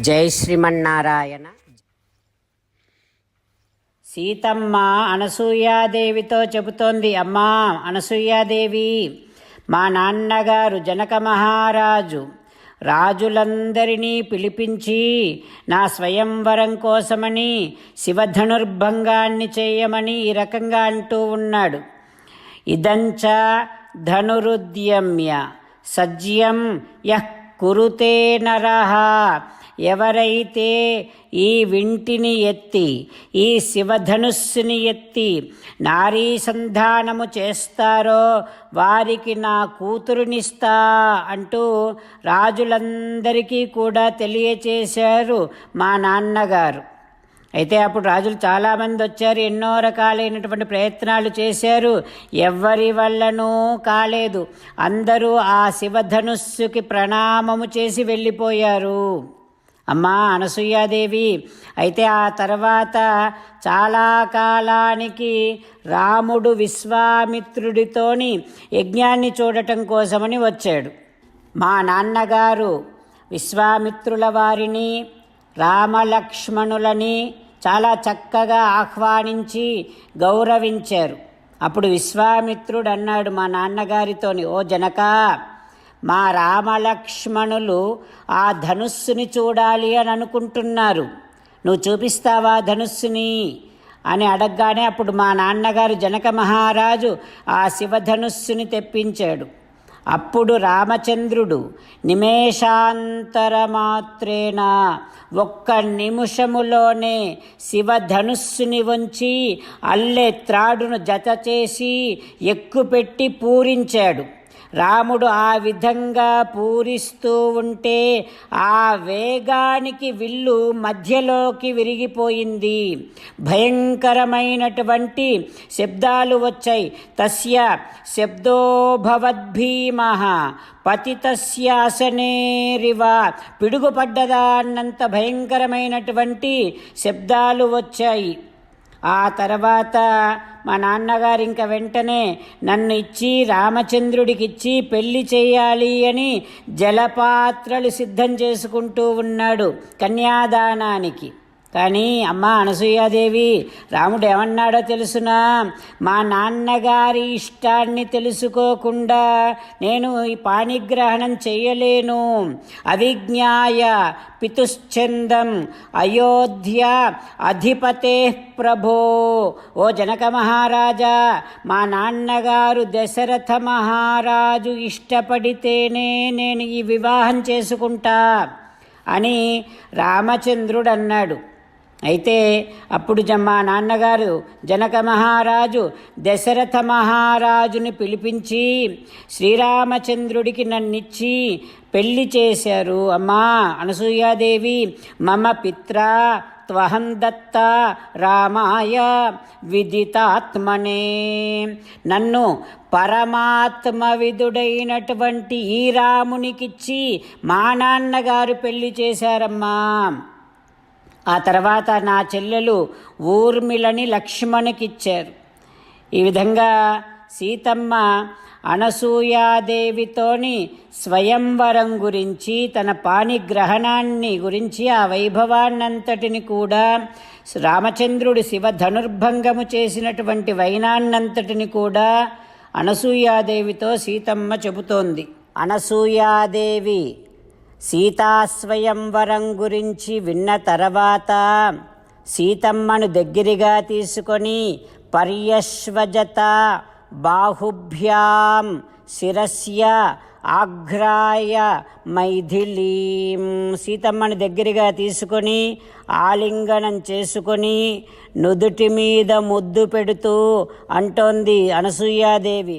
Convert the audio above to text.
జై శ్రీమన్నారాయణ. సీతమ్మ అనసూయాదేవితో చెబుతోంది అమ్మా అనసూయాదేవి మా నాన్నగారు జనక మహారాజు రాజులందరినీ పిలిపించి నా స్వయంవరం కోసమని శివధనుర్భంగాన్ని చేయమని ఈ రకంగా అంటూ ఉన్నాడు. ఇదంచ ధనురుద్యమ్య సజ్యం యః కురుతే నరహ ఎవరైతే ఈ వింటిని ఎత్తి ఈ శివధనుస్సుని ఎత్తి నారీ సంధానము చేస్తారో వారికి నా కూతురునిస్తా అంటూ రాజులందరికీ కూడా తెలియచేశారు మా నాన్నగారు. అయితే అప్పుడు రాజులు చాలామంది వచ్చారు ఎన్నో రకాలైనటువంటి ప్రయత్నాలు చేశారు. ఎవ్వరి వల్లనూ కాలేదు. అందరూ ఆ శివధనుస్సుకి ప్రణామము చేసి వెళ్ళిపోయారు. అమ్మా అనసూయాదేవి అయితే ఆ తర్వాత చాలా కాలానికి రాముడు విశ్వామిత్రుడితోని యజ్ఞాన్ని చూడటం కోసమని వచ్చాడు. మా నాన్నగారు విశ్వామిత్రుల వారిని రామలక్ష్మణులని చాలా చక్కగా ఆహ్వానించి గౌరవించారు. అప్పుడు విశ్వామిత్రుడు అన్నాడు మా నాన్నగారితోని ఓ జనకా మా రామలక్ష్మణులు ఆ ధనుస్సుని చూడాలి అని అనుకుంటున్నారు. నువ్వు చూపిస్తావా ధనుస్సుని? అని అడగగానే అప్పుడు మా నాన్నగారు జనక మహారాజు ఆ శివధనుస్సుని తెప్పించాడు. అప్పుడు రామచంద్రుడు నిమేషాంతరమాత్రేణ ఒక్క నిమిషములోనే శివధనుస్సుని వంచి అల్లె త్రాడును జత చేసి ఎక్కుపెట్టి పూరించాడు. రాముడు ఆ విధంగా పూరిస్తూ ఉంటే ఆ వేగానికి విల్లు మధ్యలోకి విరిగిపోయింది. భయంకరమైనటువంటి శబ్దాలు వచ్చాయి. తస్య శబ్దోభవద్భీమ పతితస్యాసనేరివ. పిడుగుపడ్డదాన్నంత భయంకరమైనటువంటి శబ్దాలు వచ్చాయి. ఆ తర్వాత మా నాన్నగారు ఇంక వెంటనే నన్ను ఇచ్చి రామచంద్రుడికి ఇచ్చి పెళ్ళి చేయాలి అని జలపాత్రలు సిద్ధం చేసుకుంటూ ఉన్నాడు కన్యాదానానికి. కానీ అమ్మ అనసూయాదేవి రాముడు ఏమన్నాడో తెలుసునా? మా నాన్నగారి ఇష్టాన్ని తెలుసుకోకుండా నేను ఈ పాణిగ్రహణం చేయలేను. అవిజ్ఞాయ పితుశ్చందం అయోధ్య అధిపతే ప్రభో. ఓ జనక మహారాజా మా నాన్నగారు దశరథ మహారాజు ఇష్టపడితేనే నేను ఈ వివాహం చేసుకుంటా అని రామచంద్రుడు అన్నాడు అయితే అప్పుడు మా నాన్నగారు జనక మహారాజు దశరథ మహారాజుని పిలిపించి శ్రీరామచంద్రుడికి నన్నిచ్చి పెళ్ళి చేశారు. అమ్మా అనసూయాదేవి మమ పిత్ర త్వహం దత్త రామాయ విదితాత్మనే. నన్ను పరమాత్మ విదుడైనటువంటి ఈ రామునికిచ్చి మా నాన్నగారు పెళ్ళి చేశారమ్మా. ఆ తర్వాత నా చెల్లెలు ఊర్మిళని లక్ష్మణుకిచ్చారు. ఈ విధంగా సీతమ్మ అనసూయాదేవితోని స్వయంవరం గురించి తన పాణిగ్రహణాన్ని గురించి ఆ వైభవాన్నంతటిని కూడా రామచంద్రుడు శివ ధనుర్భంగము చేసినటువంటి వైనాన్నంతటిని కూడా అనసూయాదేవితో సీతమ్మ చెబుతోంది. అనసూయాదేవి సీతాస్వయంవరం గురించి విన్న తర్వాత సీతమ్మను దగ్గరగా తీసుకొని పర్యశ్వజత బాహుభ్యాం శిరస్య ఆఘ్రాయ మైథిలీం. సీతమ్మని దగ్గరగా తీసుకొని ఆలింగనం చేసుకొని నుదుటి మీద ముద్దు పెడుతూ అంటోంది అనసూయాదేవి.